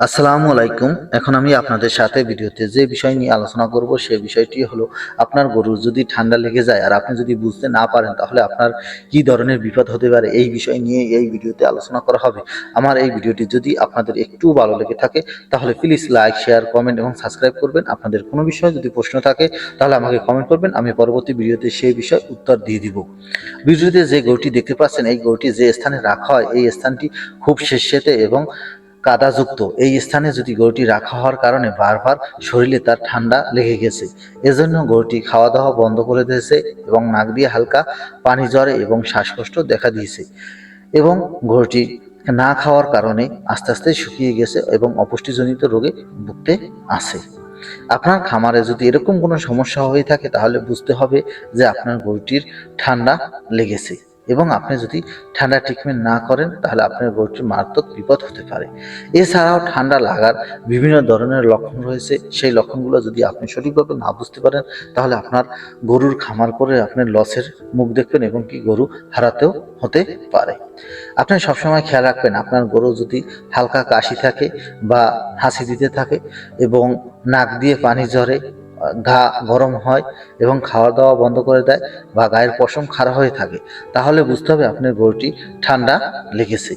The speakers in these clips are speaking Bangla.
আসসালামু আলাইকুম। এখন আমি আপনাদের সাথে ভিডিওতে যে বিষয় নিয়ে আলোচনা করব সেই বিষয়টি হলো আপনার গরুর যদি ঠান্ডা লেগে যায় আর আপনি যদি বুঝতে না পারেন, তাহলে আপনার কি ধরনের বিপদ হতে পারে? এই বিষয় নিয়ে এই ভিডিওতে আলোচনা করা হবে। আমার এই ভিডিওটি যদি আপনাদের একটু ভালো লেগে থাকে, তাহলে প্লিজ লাইক শেয়ার কমেন্ট এবং সাবস্ক্রাইব করবেন। আপনাদের কোনো বিষয়ে যদি প্রশ্ন থাকে, তাহলে আমাকে কমেন্ট করবেন। আমি পরবর্তী ভিডিওতে সেই বিষয়ে উত্তর দিয়ে দিব। ভিডিওতে যে গরুটি দেখতে পাচ্ছেন, এই গরুটি যে স্থানে রাখা হয়, এই স্থানটি খুব শেষেতে এবং কাদাযুক্ত। এই স্থানে যদি গরুটি রাখা হওয়ার কারণে বারবার শরীরে তার ঠান্ডা লেগে গেছে। এজন্য গরুটি খাওয়া দাওয়া বন্ধ করে দিয়েছে এবং নাক দিয়ে হালকা পানি জ্বরে এবং শ্বাসকষ্ট দেখা দিয়েছে এবং গরুটি না খাওয়ার কারণে আস্তে আস্তে শুকিয়ে গেছে এবং অপুষ্টিজনিত রোগে ভুগতে আছে। আপনার খামারে যদি এরকম কোনো সমস্যা হয়ে থাকে তাহলে বুঝতে হবে যে আপনার গরুটির ঠান্ডা লেগেছে। এবং আপনি যদি ঠান্ডা ট্রিটমেন্ট না করেন, তাহলে আপনার গরুটির মারাত্মক বিপদ হতে পারে। এছাড়াও ঠান্ডা লাগার বিভিন্ন ধরনের লক্ষণ রয়েছে। সেই লক্ষণগুলো যদি আপনি সঠিকভাবে না বুঝতে পারেন, তাহলে আপনার গরুর খামার করে আপনার লসের মুখ দেখবেন এবং কি গরু হারাতেও হতে পারে। আপনি সবসময় খেয়াল রাখবেন, আপনার গরু যদি হালকা কাশি থাকে বা হাসি দিতে থাকে এবং নাক দিয়ে পানি ঝরে ঘা গরম হয় এবং খাওয়া দাওয়া বন্ধ করে দেয় বা গায়ের পশম খারাপ হয়ে থাকে, তাহলে বুঝতে হবে আপনার গরুটি ঠান্ডা লেগেছে।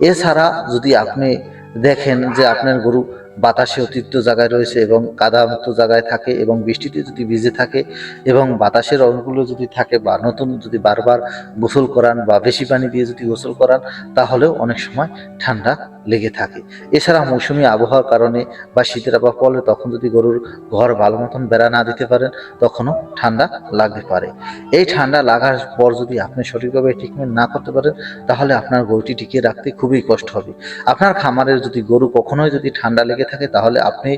এছাড়া যদি আপনি দেখেন যে আপনার গরু বাতাসে অতিরিক্ত জায়গায় রয়েছে এবং কাদামুক্ত জায়গায় থাকে এবং বৃষ্টিতে যদি ভিজে থাকে এবং বাতাসের অঙ্কগুলো যদি থাকে বা নতুন যদি বারবার গোসল করান বা বেশি পানি দিয়ে যদি গোসল করান, তাহলেও অনেক সময় ঠান্ডা লেগে থাকে। এছাড়া মৌসুমি আবহাওয়ার কারণে বা শীতের আবহাওয়া পড়লে তখন যদি গরুর ঘর ভালো মতন বেড়া না দিতে পারেন, তখনও ঠান্ডা লাগতে পারে। এই ঠান্ডা লাগার পর যদি আপনি সঠিকভাবে ট্রিটমেন্ট না করতে পারেন, তাহলে আপনার গরুটি টিকিয়ে রাখতে খুবই কষ্ট হবে। আপনার খামারের যদি গরু কখনোই যদি ঠান্ডা লেগে থাকে, তাহলে আপনি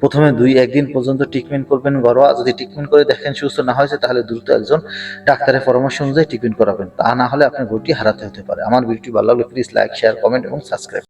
প্রথমে দুই একদিন পর্যন্ত ট্রিটমেন্ট করবেন ঘরোয়া। যদি ট্রিটমেন্ট করে দেখেন সুস্থ না হয়েছে, তাহলে দ্রুত একজন ডাক্তারের পরামর্শ অনুযায়ী ট্রিটমেন্ট করাবেন। তা না হলে আপনার গরুটি হারাতে হতে পারে। আমার ভিডিওটি ভালো লাগলে প্লিজ লাইক শেয়ার কমেন্ট এবং সাবস্ক্রাইব